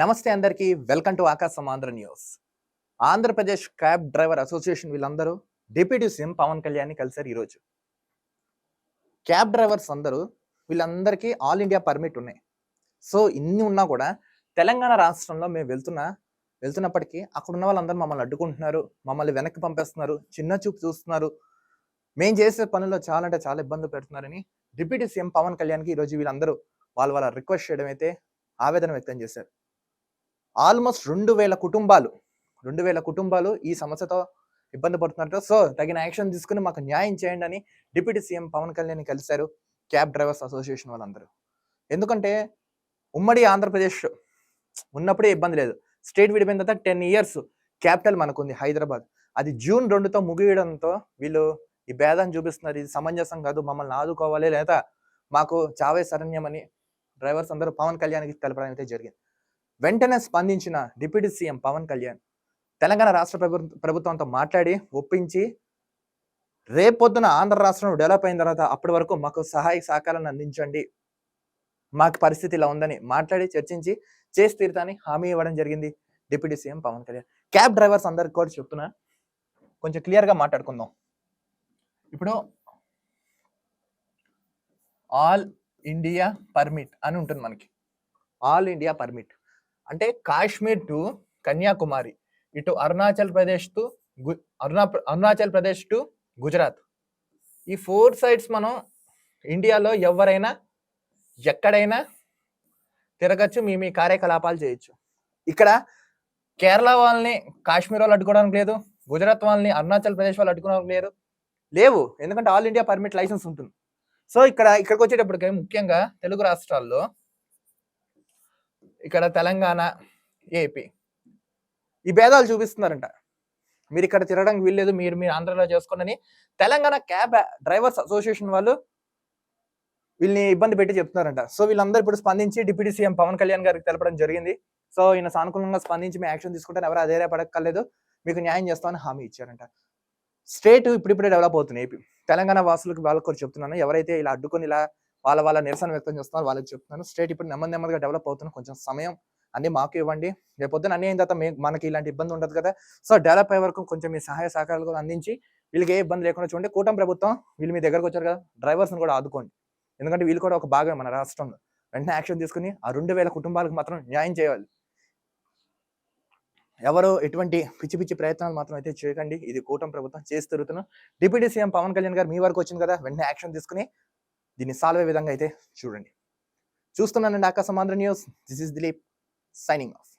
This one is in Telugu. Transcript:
నమస్తే అందరికీ welcome to Akasham Andhra news. Andhra Pradesh cab driver association వీళ్ళందరూ డిప్యూటీ సీఎం పవన్ కళ్యాణ్ కలిశారు ఈరోజు. క్యాబ్ డ్రైవర్స్ అందరూ వీళ్ళందరికీ ఆల్ ఇండియా పర్మిట్ ఉన్నాయి. సో ఇన్ని ఉన్నా కూడా తెలంగాణ రాష్ట్రంలో మేము వెళ్తున్న వెళ్తున్నప్పటికీ అక్కడ ఉన్న వాళ్ళందరూ మమ్మల్ని అడ్డుకుంటున్నారు మమ్మల్ని వెనక్కి పంపేస్తున్నారు చిన్న చూపు చూస్తున్నారు. మేము చేసే పనుల్లో చాలా అంటే చాలా ఇబ్బంది పెడుతున్నారని డిప్యూటీ సీఎం పవన్ కళ్యాణ్కి ఈరోజు వీళ్ళందరూ వాళ్ళ వాళ్ళ రిక్వెస్ట్ చేయడం అయితే ఆవేదన వ్యక్తం చేశారు. ఆల్మోస్ట్ రెండు వేల కుటుంబాలు రెండు వేల కుటుంబాలు ఈ సమస్యతో ఇబ్బంది పడుతున్నట్టు. సో తగిన యాక్షన్ తీసుకుని మాకు న్యాయం చేయండి అని డిప్యూటీ సీఎం పవన్ కళ్యాణ్ కలిశారు క్యాబ్ డ్రైవర్స్ అసోసియేషన్ వాళ్ళందరూ. ఎందుకంటే ఉమ్మడి ఆంధ్రప్రదేశ్ ఉన్నప్పుడే ఇబ్బంది లేదు. స్టేట్ విడిపోయిన తర్వాత టెన్ ఇయర్స్ క్యాపిటల్ మనకుంది హైదరాబాద్. అది జూన్ రెండుతో ముగియడంతో వీళ్ళు ఈ భేదాన్ని చూపిస్తున్నారు. ఇది సమంజసం కాదు మమ్మల్ని ఆదుకోవాలి లేదా మాకు చావే శరణ్యమని డ్రైవర్స్ అందరూ పవన్ కళ్యాణ్కి తెలపడం అయితే జరిగింది. వెంటనే స్పందించిన డిప్యూటీ సీఎం పవన్ కళ్యాణ్ తెలంగాణ రాష్ట్ర ప్రభుత్వ ప్రభుత్వంతో మాట్లాడి ఒప్పించి రేపొద్దున ఆంధ్ర రాష్ట్రం డెవలప్ అయిన తర్వాత అప్పటి వరకు మాకు సహాయ సహకారాన్ని అందించండి. మాకు పరిస్థితి ఇలా ఉందని మాట్లాడి చర్చించి చేసి తీరుతాని హామీ ఇవ్వడం జరిగింది deputy CM Pawan Kalyan. Cab drivers అందరికి కూడా చెప్తున్నా కొంచెం క్లియర్గా మాట్లాడుకుందాం. ఇప్పుడు ఆల్ ఇండియా పర్మిట్ అని ఉంటుంది మనకి. All India permit. అంటే కాశ్మీర్ టు కన్యాకుమారి ఇటు అరుణాచల్ ప్రదేశ్ టు గు- అరుణా అరుణాచల్ ప్రదేశ్ టు గుజరాత్. ఈ ఫోర్ సైడ్స్ మనం ఇండియాలో ఎవరైనా ఎక్కడైనా తిరగచ్చు మీ మీ కార్యకలాపాలు చేయొచ్చు. ఇక్కడ కేరళ వాళ్ళని కాశ్మీర్ వాళ్ళు అడ్డుకోవడానికి లేదు గుజరాత్ వాళ్ళని అరుణాచల్ ప్రదేశ్ వాళ్ళు అడ్డుకోవడానికి లేదు లేవు. ఎందుకంటే ఆల్ ఇండియా పర్మిట్ లైసెన్స్ ఉంటుంది. సో ఇక్కడ ఇక్కడికి వచ్చేటప్పటికి ముఖ్యంగా తెలుగు రాష్ట్రాల్లో ఇక్కడ తెలంగాణ ఏపీ ఈ భేదాలు చూపిస్తున్నారంట. మీరు ఇక్కడ తిరగడానికి వీల్లేదు మీరు మీరు ఆంధ్రలో చేసుకోండి తెలంగాణ క్యాబ్ డ్రైవర్స్ అసోసియేషన్ వాళ్ళు వీళ్ళని ఇబ్బంది పెట్టి చెప్తున్నారంట. సో వీళ్ళందరూ ఇప్పుడు స్పందించి డిప్యూటీ సీఎం పవన్ కళ్యాణ్ గారికి తెలపడం జరిగింది. సో ఈయన సానుకూలంగా స్పందించి మీ యాక్షన్ తీసుకుంటారు ఎవరు అదే పడక్కర్లేదు మీకు న్యాయం చేస్తామని హామీ ఇచ్చారంట. స్టేట్ ఇప్పుడిప్పుడే డెవలప్ అవుతుంది ఏపీ. తెలంగాణ వాసులకు వాళ్ళకి చెప్తున్నాను ఎవరైతే ఇలా అడ్డుకొని ఇలా వాళ్ళ వాళ్ళ నిరసన వ్యక్తం చేస్తున్నారు వాళ్ళకి చెప్తున్నాను. స్టేట్ ఇప్పుడు నెమ్మది నెమ్మదిగా డెవలప్ అవుతున్న కొంచెం సమయం అన్ని మాకు ఇవ్వండి. రేపు అన్ని అయిన తర్వాత మనకి ఇలాంటి ఇబ్బంది ఉండదు కదా. సో డెవలప్ అయ్యే వరకు కొంచెం మీ సహాయ సహకారాలు కూడా అందించి వీళ్ళకి ఏ ఇబ్బంది లేకుండా చూడండి. కూటమి ప్రభుత్వం వీళ్ళు మీ దగ్గరకు వచ్చారు కదా డ్రైవర్స్ని కూడా ఆదుకోండి. ఎందుకంటే వీళ్ళు కూడా ఒక భాగం మన రాష్ట్రంలో. వెంటనే యాక్షన్ తీసుకుని ఆ రెండు వేల కుటుంబాలకు మాత్రం న్యాయం చేయాలి. ఎవరు ఎటువంటి పిచ్చి పిచ్చి ప్రయత్నాలు మాత్రం అయితే చేయకండి. ఇది కూటమి ప్రభుత్వం చేసి తిరుగుతున్నాం డిప్యూటీ సీఎం పవన్ కళ్యాణ్ గారు మీ వరకు వచ్చింది కదా వెంటనే యాక్షన్ తీసుకుని దీన్ని సాల్వ్ అయ్యే విధంగా అయితే చూడండి. చూస్తున్నానండి Akashamandhra news. This is Dilip signing off